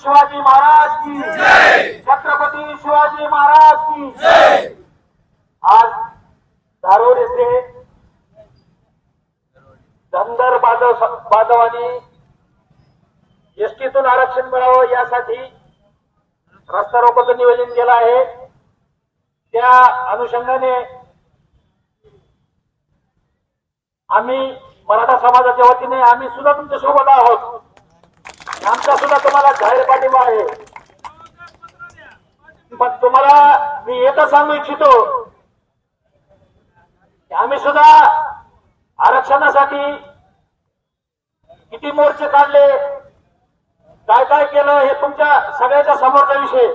शिवाजी महाराज की। छत्रपती शिवाजी महाराज की। आज धारोर येथे धनगर बांधव बांधवांनी एसटीतून आरक्षण मिळावं यासाठी रस्ता रोकोचं नियोजन केलं आहे. त्या अनुषंगाने आम्ही मराठा समाजाच्या वतीने आम्ही सुद्धा तुमच्यासोबत आहोत. आमचा सुद्धा तुम्हाला जाहीर पाठिंबा आहे. पण तुम्हाला मी एकच सांगू इच्छितो. आम्ही सुद्धा आरक्षणासाठी किती मोर्चे काढले काय काय केलं हे तुमच्या सगळ्याच्या समोरचा विषय.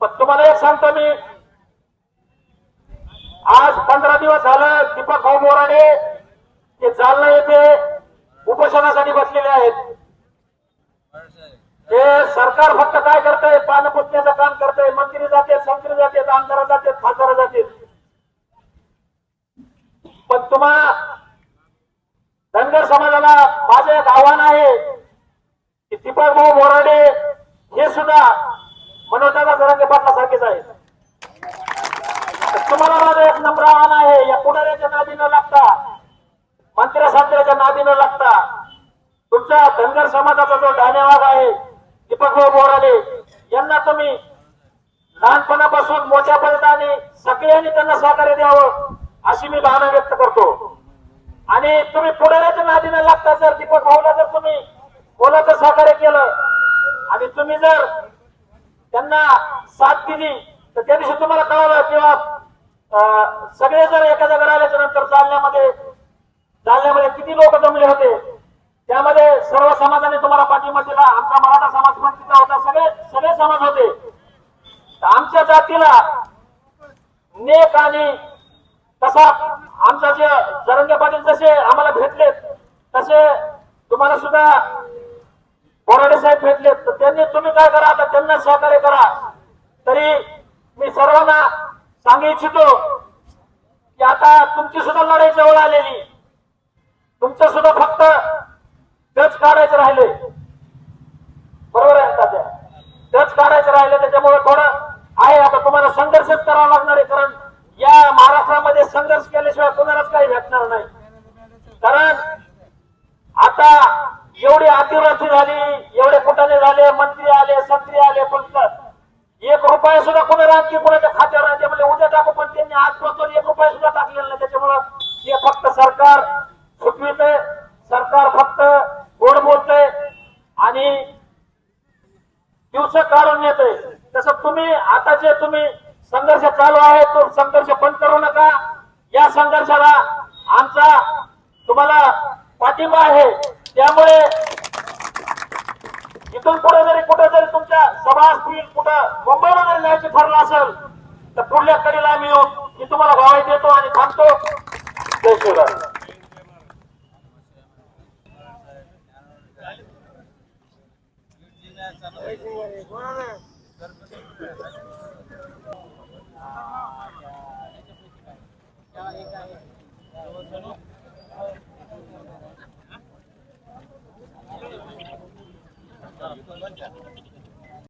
पण तुम्हाला एक सांगतो मी. आज पंधरा दिवस झालं दीपक भाऊ मोराडे ते जालना येथे उपोषणासाठी बसलेले आहेत? ते सरकार फक्त काय करतंय? पान पुसण्याचं काम करतंय. मंत्री जाते संत्री जाते आमदार जाते खासदार जाते पण तुम्हा धनगर समाजाला माझं एक आव्हान आहे की दीपक भाऊ बोराडे हे सुद्धा मनोजदादा जरांगे पाटलासारखेच आहेत. तुम्हाला माझं एक नम्र आव्हान आहे. या पुढाऱ्याच्या नादी न लागता मंत्र्या संत्र्याच्या नादी न लागता तुमच्या धनगर समाजाचा जो धान्यवाद आहे दीपक भाऊ बोराडे यांना तुम्ही लहानपणापासून मोठ्यापर्यंत आणि सगळ्यांनी त्यांना सहकार्य द्यावं अशी मी भावना व्यक्त करतो. आणि तुम्ही पुढाऱ्याच्या नादीने लागता जर दीपक भाऊला जर तुम्ही कोणाचं सहकार्य केलं आणि तुम्ही जर त्यांना साथ दिली तर त्या दिवशी तुम्हाला कळालं किंवा अं, सगळे जर एखाद्या जागा आल्याच्यानंतर जालन्यामध्ये जालन्यामध्ये किती लोक जमले होते त्यामध्ये सर्व समाजाने तुम्हाला पाठिंबा दिला आमचा मराठा समाज पण तिथं होता सगळे सगळे समाज होते. आमच्या जातीला नेक आणि तसा आमचा जे जरंगे पाटील जसे आम्हाला भेटले तसे तुम्हाला सुद्धा बोराडे साहेब भेटलेत. तर त्यांनी तुम्ही काय करा आता त्यांना सहकार्य करा. तरी मी सर्वांना सांगू इच्छितो की आता तुमची सुद्धा लढाई जवळ आलेली. तुमचं सुद्धा फक्त गज काढायचं राहिले बरोबर आहे ना तात्या टच राहिले त्याच्यामुळे थोडं आहे. आता तुम्हाला संघर्षच करावा लागणार आहे कारण या महाराष्ट्रामध्ये संघर्ष केल्याशिवाय कोणालाच काही भेटणार नाही. कारण आता एवढी अतिवृष्टी झाली एवढे कुटाने झाले मंत्री आले संत्री आले पण एक रुपया सुद्धा कोणाला आणखी कोणाच्या खात्यावर राहते म्हणजे उद्या टाकू पण त्यांनी आजपासून एक रुपया सुद्धा टाकलेला नाही. त्याच्यामुळं हे फक्त सरकार चुकवित सरकार फक्त गोड बोलतय. आणि दिवस काढून आता तुम्ही संघर्ष चालू आहे तो संघर्ष बंद करू नका. या संघर्षाला आमचा तुम्हाला पाठिंबा आहे. त्यामुळे इथून पुढे जरी कुठे जरी तुमच्या सभा असतील कुठं मुंबईला जरी न्यायची ठरलं असेल तर पुढल्या कडीला आम्ही येऊन मी तुम्हाला गावात देतो आणि थांबतो. जय